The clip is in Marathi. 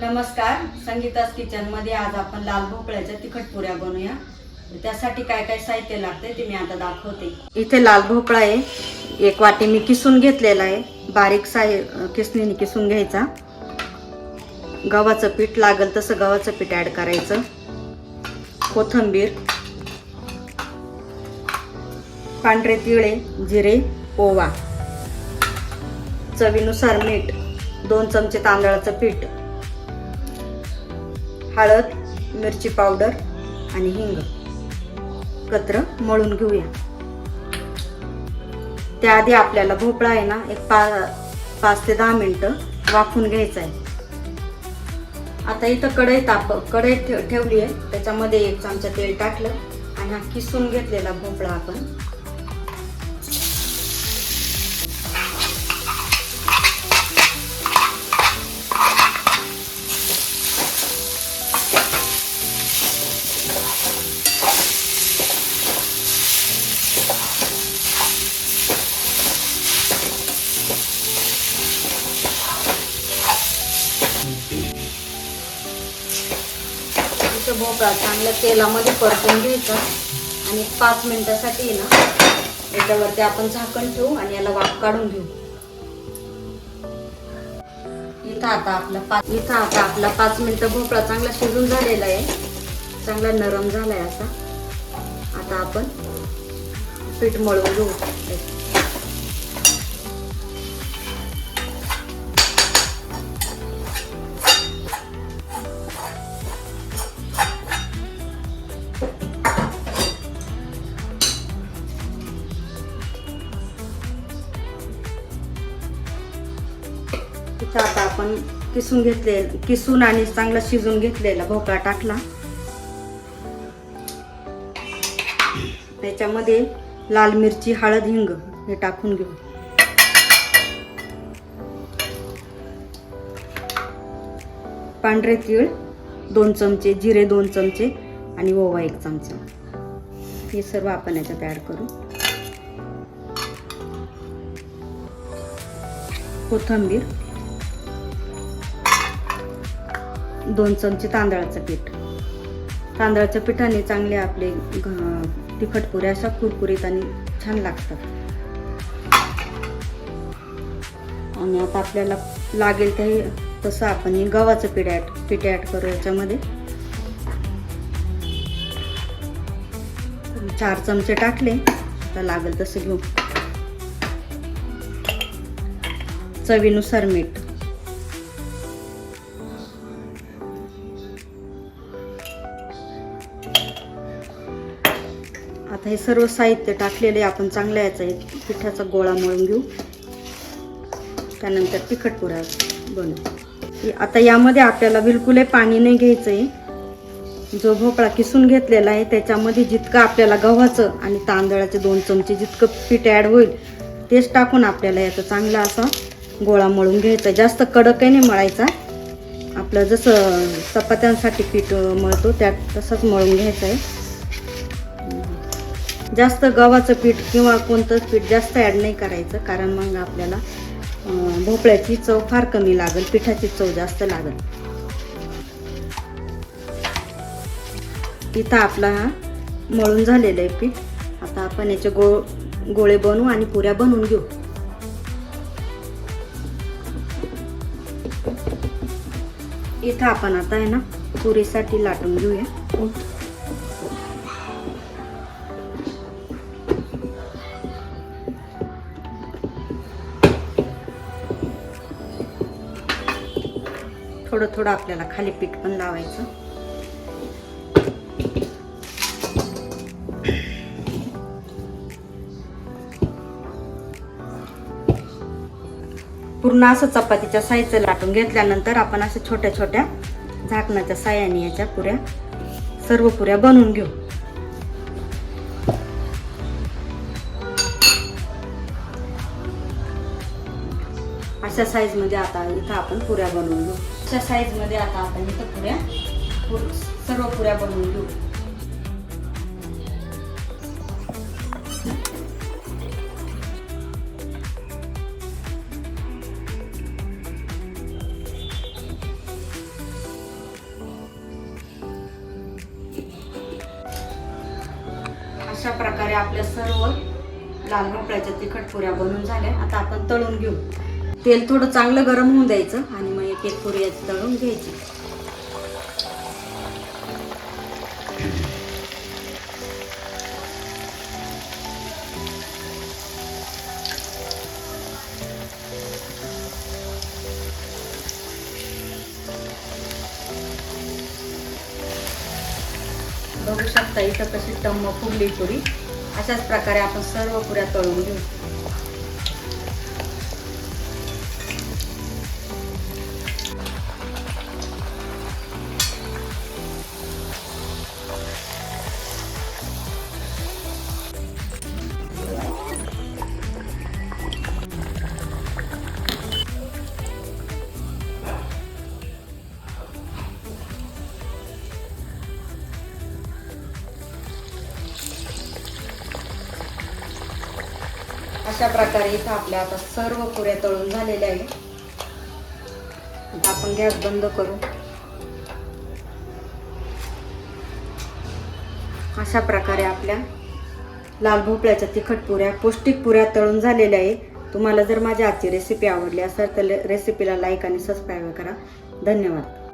नमस्कार संगीतास किचनमध्ये आज आपण लाल भोपळ्याच्या तिखट पुऱ्या बनवूया. त्यासाठी काय काय साहित्य लागते ते मी आता दाखवते. इथे लाल भोपळा आहे. एक वाटी मी किसून घेतलेला आहे. बारीक साय किसणीने किसून घ्यायचा. गव्हाचं पीठ लागल तसं गव्हाचं पीठ ॲड करायचं. कोथंबीर. पांढरे तिळे जिरे ओवा. चवीनुसार मीठ दोन चमचे तांदळाचं पीठ. हळद मिरची पावडर आणि हिंग. एकत्र मळून घेऊया. त्याआधी आपल्याला भोपळा आहे ना एक पा पाच ते दहा मिनटं वाफून घ्यायचं आहे. आता इथं कढई ताप कढई ठेव ठेवली आहे. त्याच्यामध्ये एक चमचा तेल टाकलं आणि हा किसून घेतलेला भोपळा आपण भोपळा चांगला तेलामध्ये परतून घ्यायचा. आणि पाच मिनिटासाठी ना याच्यावरती आपण झाकण ठेवू आणि याला वाफ काढून घेऊ. इथं आता आपला पाच इथं आता आपला पाच मिनिटं भोपळा चांगला शिजून झालेला आहे. चांगला नरम झालाय असा. आता आपण पीठ मळून घेऊ. आपण किसून घेतले किसून आणि चांगला शिजून घेतलेला भोपळा टाकला. त्याच्यामध्ये लाल मिरची हळद हिंग हे टाकून घेऊ. पांढरे तीळ दोन चमचे जिरे दोन चमचे आणि ओवा एक चमचा. हे सर्व आपण याच्यात ॲड करू. कोथंबीर दोन चमचे तांदळाचं पीठ. तांदळाच्या पिठाने चांगले आपले घ- तिखट पुऱ्या अशा कुरकुरीत आणि छान लागतात. आणि आता आपल्याला लागेल ते तसं आपण हे गव्हाचं पीठ ॲड पीठ ॲड करू याच्यामध्ये. चार चमचे टाकले आता लागेल तसं घेऊ. चवीनुसार मीठ. आता हे सर्व साहित्य टाकलेले आपण चांगल्या याचा एक पिठाचा गोळा मळून घेऊ. त्यानंतर तिखट पुरा बनवू. आता यामध्ये आपल्याला बिलकुल पाणी नाही घ्यायचं आहे जो भोपळा किसून घेतलेला आहे त्याच्यामध्ये जितकं आपल्याला गव्हाचं आणि तांदळाचे दोन चमचे जितकं पीठ ॲड होईल तेच टाकून आपल्याला याचा चांगला असा गोळा मळून घ्यायचा. जास्त कडकही नाही मळायचा. आपलं जसं चपात्यांसाठी पीठ मळतो त्यात तसंच मळून घ्यायचं आहे. जास्त गव्हाचं पीठ किंवा कोणतंच पीठ जास्त ॲड नाही करायचं कारण मग आपल्याला भोपळ्याची चव फार कमी लागेल पिठाची चव जास्त लागेल. इथं आपला हा मळून झालेलं आहे पीठ. आता आपण याचे गो गोळे बनवू आणि पुऱ्या बनवून घेऊ. इथं आपण आता आहे ना पुरीसाठी लाटून घेऊया. थोडं थोडं आपल्याला खाली पीठ पण लावायचं. पूर्ण असं चपातीच्या साईजचं लाटून घेतल्यानंतर आपण अशा छोट्या छोट्या झाकणाच्या साह्याने याच्या पुऱ्या सर्व पुऱ्या बनवून घेऊ. अशा साईजमध्ये आता इथं आपण पुऱ्या बनवून घेऊ. अशा साईजमध्ये आता आपण इथं पुऱ्या सर्व पुऱ्या बनवून घेऊ. अशा प्रकारे आपल्या सर्व लाल भोपळ्याच्या तिखट पुऱ्या बनवून झाल्या. आता आपण तळून घेऊ. तेल थोडं चांगलं गरम होऊन द्यायचं आणि मग एक एक पुरी याची तळून घ्यायची. बघू शकता इथं कशी टम्म फुगली पुरी. अशाच प्रकारे आपण सर्व पुऱ्या तळून घेऊ. अशा प्रकारे इथं आपल्या आता सर्व पुऱ्या तळून झालेल्या आहे आता आपण गॅस बंद करू. अशा प्रकारे आपल्या लाल भोपळ्याच्या तिखट पुऱ्या पौष्टिक पुऱ्या तळून झालेल्या आहे तुम्हाला जर माझी आजची रेसिपी आवडली असेल तर रेसिपीला लाईक आणि सबस्क्राईब करा. धन्यवाद.